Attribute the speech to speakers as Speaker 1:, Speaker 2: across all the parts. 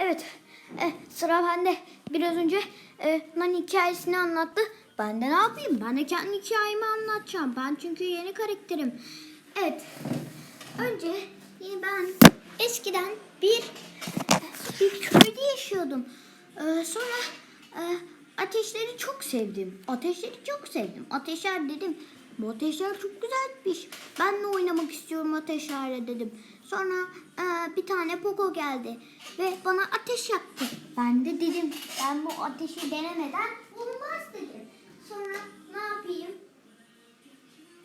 Speaker 1: Evet. E, sıra bende. Biraz önce e, Nani hikayesini anlattı. Ben de ne yapayım? Ben de kendi hikayemi anlatacağım. Ben çünkü yeni karakterim. Evet. Önce e, ben eskiden bir bir köyde yaşıyordum. E, sonra e, ateşleri çok sevdim. Ateşleri çok sevdim. Ateşler dedim. Bu ateşler çok güzelmiş. Ben de oynamak istiyorum ateşlerle dedim. Sonra e, bir tane Poco geldi ve bana ateş yaktı. Ben de dedim ben bu ateşi denemeden olmaz dedim. Sonra ne yapayım?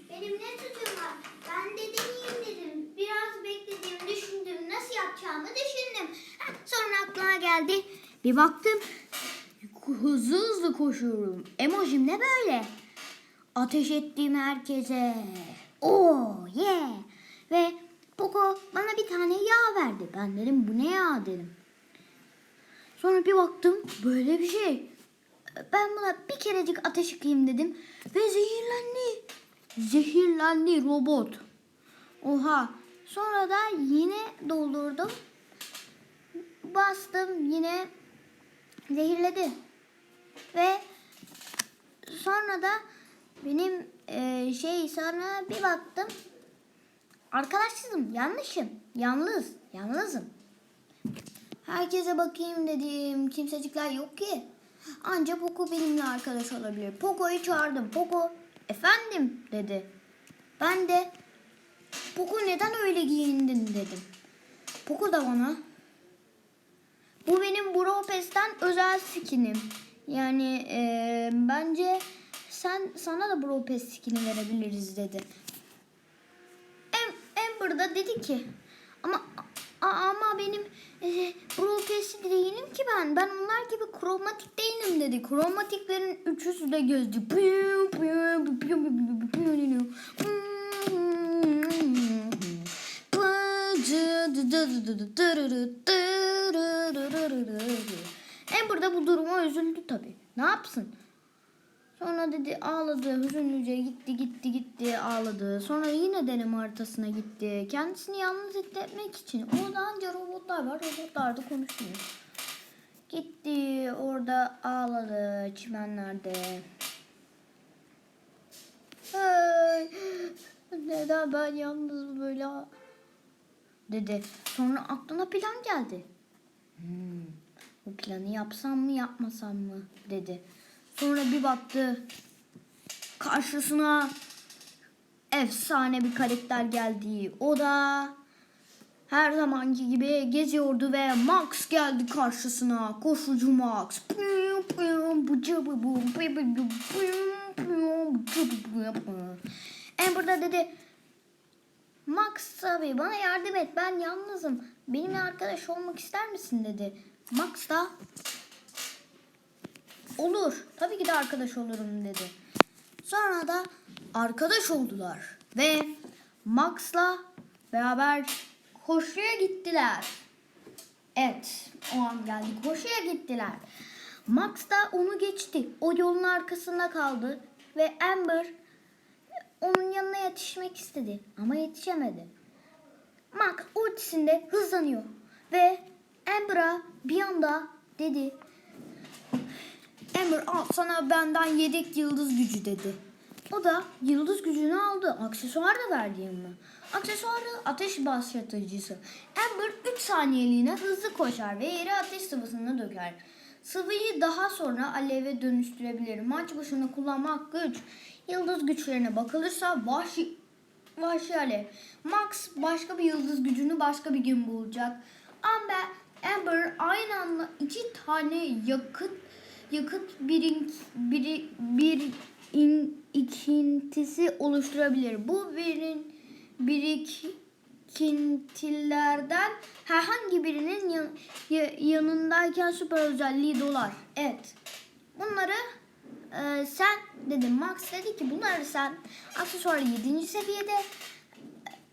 Speaker 1: Benim ne tutum var? Ben de deneyeyim dedim. Biraz bekledim, düşündüm. Nasıl yapacağımı düşündüm. Sonra aklıma geldi. Bir baktım. Hızlı hızlı koşuyorum. Emojim ne böyle? Ateş ettiğim herkese. Oh yeah. Ve Poco bana bir tane yağ verdi. Ben dedim bu ne yağ dedim. Sonra bir baktım böyle bir şey. Ben buna bir kerecik ateş yakayım dedim. Ve zehirlendi. Zehirlendi robot. Oha. Sonra da yine doldurdum. Bastım yine zehirledi. Ve sonra da benim e, şey sonra bir baktım. Arkadaşsızım, yanlışım. Yalnız, yalnızım. Herkese bakayım dedim. Kimsecikler yok ki. Anca Poco benimle arkadaş olabilir. Poco'yu çağırdım. Poco, efendim dedi. Ben de Poco neden öyle giyindin dedim. Poco da bana bu benim Bropes'ten özel skinim. Yani eee, bence sen sana da Bropes skini verebiliriz dedi. Amber da dedi ki ama a- ama benim e, Bropes'i değilim ki ben. Ben onlar gibi kromatik değilim dedi. Kromatiklerin üçüsü de gözlü. Amber da bu duruma üzüldü tabii. Ne yapsın? Sonra dedi ağladı, hüzünlüce gitti gitti gitti ağladı. Sonra yine deneme haritasına gitti. Kendisini yalnız hissetmek için. Orada anca robotlar var, robotlar da konuşmuyor. Gitti orada ağladı çimenlerde. Ay, neden ben yalnız böyle dedi. Sonra aklına plan geldi. Hmm, bu planı yapsam mı yapmasam mı dedi. Sonra bir baktı. Karşısına efsane bir karakter geldi. O da her zamanki gibi geziyordu ve Max geldi karşısına. Koşucu Max. Amber dedi Max tabii bana yardım et ben yalnızım. Benimle arkadaş olmak ister misin dedi. Max da olur tabii ki de arkadaş olurum dedi. Sonra da arkadaş oldular ve Max'la beraber koşuya gittiler. Evet o an geldi koşuya gittiler. Max da onu geçti. O yolun arkasında kaldı ve Amber onun yanına yetişmek istedi ama yetişemedi. Max ultisinde hızlanıyor ve Amber'a bir anda dedi Amber al sana benden yedek yıldız gücü dedi. O da yıldız gücünü aldı. Aksesuar da verdiğim mi? Aksesuar da ateş başlatıcısı. Amber 3 saniyeliğine hızlı koşar ve yere ateş sıvısını döker. Sıvıyı daha sonra aleve dönüştürebilir. Maç başına kullanmak güç. Yıldız güçlerine bakılırsa vahşi, vahşi alev. Max başka bir yıldız gücünü başka bir gün bulacak. Amber, Amber aynı anda iki tane yakıt yakıt birin, biri, bir in, ikintisi oluşturabilir. Bu birin birikintilerden herhangi birinin yan, ya- yanındayken süper özelliği dolar. Evet. Bunları e, sen dedim. Max dedi ki bunları sen aksesuarı 7. seviyede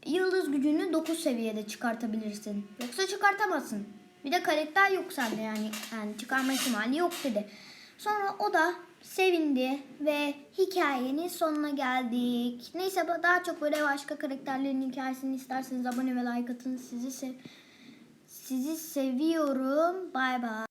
Speaker 1: yıldız gücünü 9 seviyede çıkartabilirsin. Yoksa çıkartamazsın. Bir de karakter yok sende yani. Yani çıkarma ihtimali yok dedi. Sonra o da sevindi ve hikayenin sonuna geldik. Neyse daha çok böyle başka karakterlerin hikayesini isterseniz abone ve like atın. Sizi sev Sizi seviyorum. Bay bay.